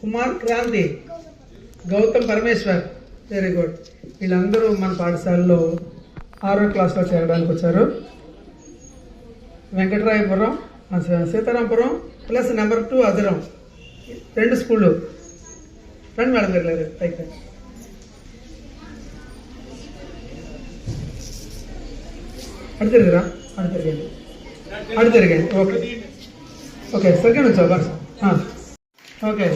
Kumar Kranti Gautam Parameshwar very good. వీళ్ళందరూ మన పాఠశాలలో ఆరో క్లాస్లో చేరడానికి వచ్చారు. Venkataraypuram Sitarampuram plus number two అదరం రెండు స్కూళ్ళు. రండి మేడం గారు లేరు పైకి అడు తిరిగిరా అడు తిరిగండి అడు తిరిగండి ఓకే. ఓకే సెకండ్ వచ్చా ఓకే.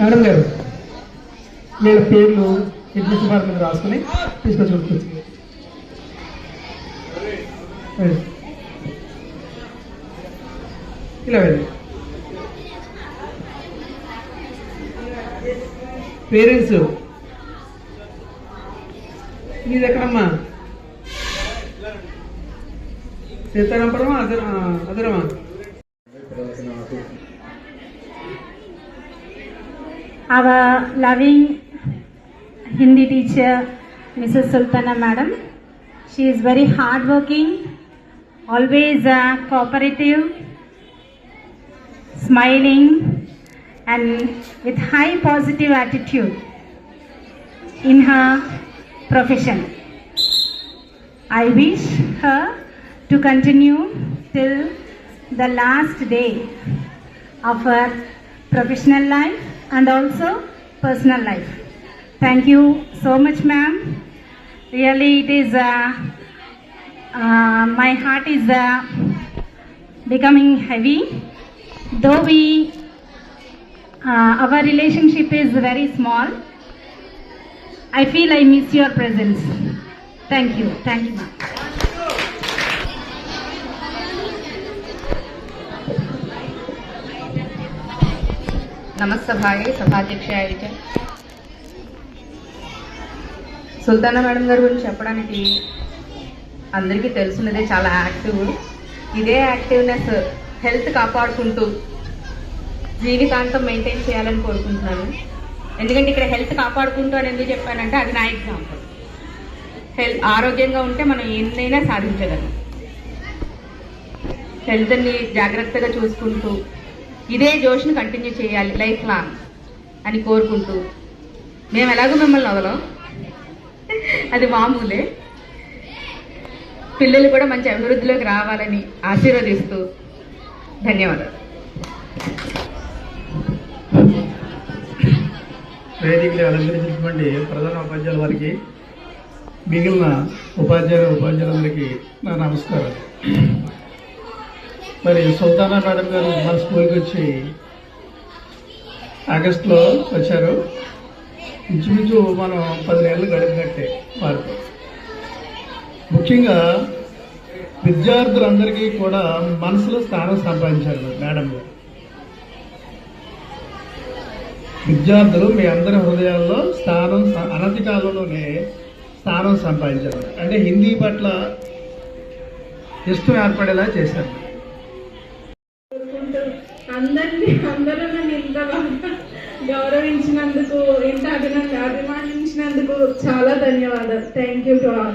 మేడం గారు వీళ్ళ పేర్లు అడ్మిషన్ ఫార్మ్ మీద రాసుకుని తీసుకొచ్చి కొట్టుకోవచ్చు ఇలా వెళ్ళి పేరెంట్స్ మీది ఎక్కడమ్మా? సీతారాంపురమా అదర అదరమా? Our loving Hindi teacher, Mrs. Sultana Madam. She is very hardworking, always uh, cooperative, smiling, and with high positive attitude in her profession. I wish her to continue till the last day of her professional life and also personal life. Thank you so much, ma'am. Really, it is, uh, uh, my heart is uh, becoming heavy. Though we, uh, our relationship is very small, I feel I miss your presence. Thank you. Thank you, ma'am. నమస్తభాయే సభాధ్యక్ష చ. Sultana madam గారి గురించి చెప్పడానికి అందరికీ తెలిసినదే చాలా active. ఇదే activeness health కాపాడుకుంటూ జీవితాంతం మెయింటైన్ చేయాలని కోరుకుంటున్నాను. ఎందుకంటే ఇక్కడ హెల్త్ కాపాడుకుంటూ అని ఎందుకు చెప్పానంటే అది నా ఎగ్జాంపుల్. హెల్త్ ఆరోగ్యంగా ఉంటే మనం ఎన్నైనా సాధించగలం. హెల్త్ని జాగ్రత్తగా చూసుకుంటూ ఇదే జోష్ని కంటిన్యూ చేయాలి లైఫ్ లాంగ్ అని కోరుకుంటూ. మేము ఎలాగో మిమ్మల్ని వదలం. అది మామూలే. పిల్లలు కూడా మంచి అభివృద్ధిలోకి రావాలని ఆశీర్వదిస్తూ ధన్యవాదాలు. వేదికలు అలంకరించినటువంటి ప్రధాన ఉపాధ్యాయుల వారికి మిగిలిన ఉపాధ్యాయుల ఉపాధ్యాయులందరికీ నా నమస్కారం మరి సుల్తానా మేడం గారు మన స్కూల్కి వచ్చి ఆగస్టులో వచ్చారు. ఇంచుమించు మనం పది నెలలు గడిపినట్టే వారితో ముఖ్యంగా విద్యార్థులందరికీ కూడా మనసులో స్థానం సంపాదించారు మేడం గారు. విద్యార్థులు మీ అందరి హృదయాల్లో స్థానం అనతి కాలంలోనే స్థానం సంపాదించారు. అంటే హిందీ పట్ల ఇష్టం ఏర్పడేలా చేశారు. గౌరవించినందుకు ఇంత అభినంద అభిమానించినందుకు చాలా ధన్యవాదాలు. Thank you to all